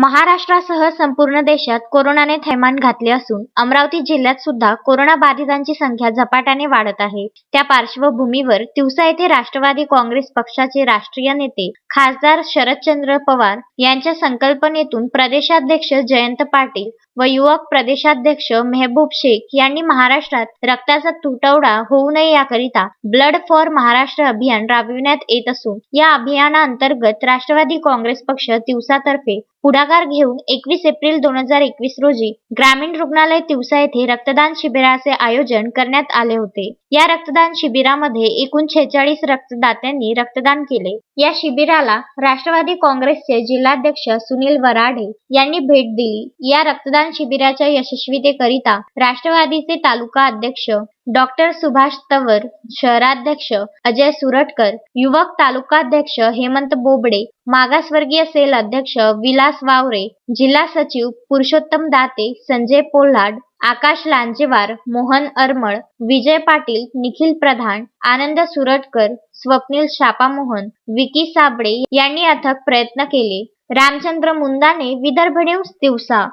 महाराष्ट्रासह संपूर्ण देशात कोरोनाने थैमान घातले असून अमरावती जिल्ह्यात सुद्धा कोरोना बाधितांची संख्या झपाट्याने वाढत आहे. त्या पार्श्वभूमीवर तिवसा येथे राष्ट्रवादी काँग्रेस पक्षाचे राष्ट्रीय नेते खासदार शरदचंद्र पवार यांच्या संकल्पनेतून प्रदेशाध्यक्ष जयंत पाटील व युवक प्रदेशाध्यक्ष मेहबूब शेख यांनी महाराष्ट्रात रक्ताचा तुटवडा होऊ नये याकरिता ब्लड फॉर महाराष्ट्र अभियान राबविण्यात येत असून या अभियानाअंतर्गत राष्ट्रवादी काँग्रेस पक्ष दिवसातर्फे पुढाकार घेऊन एकवीस एप्रिल दोन हजार एकवीस रोजी ग्रामीण रुग्णालय तिवसा येथे रक्तदान शिबिराचे आयोजन करण्यात आले होते. या रक्तदान शिबिरामध्ये एकूण छेचाळीस रक्तदात्यांनी रक्तदान केले. या शिबिराला राष्ट्रवादी काँग्रेसचे जिल्हाध्यक्ष सुनील वराडे यांनी भेट दिली. या रक्तदान शिबिराच्या यशस्वीतेकरिता राष्ट्रवादीचे तालुका अध्यक्ष डॉक्टर सुभाष तवर शहराध्यक्ष अजय सुरटकर युवक तालुकाध्यक्ष हेमंत बोबडे मागासवर्गीय सेल अध्यक्ष विलास वावरे जिल्हा सचिव पुरुषोत्तम दाते संजय पोल्हाड आकाश लांजेवार मोहन अरमळ विजय पाटील निखिल प्रधान आनंद सुरटकर स्वप्नील शापामोहन विकी साबळे यांनी अथक प्रयत्न केले. रामचंद्र मुंदाने विदर्भ न्यूज दिवसा.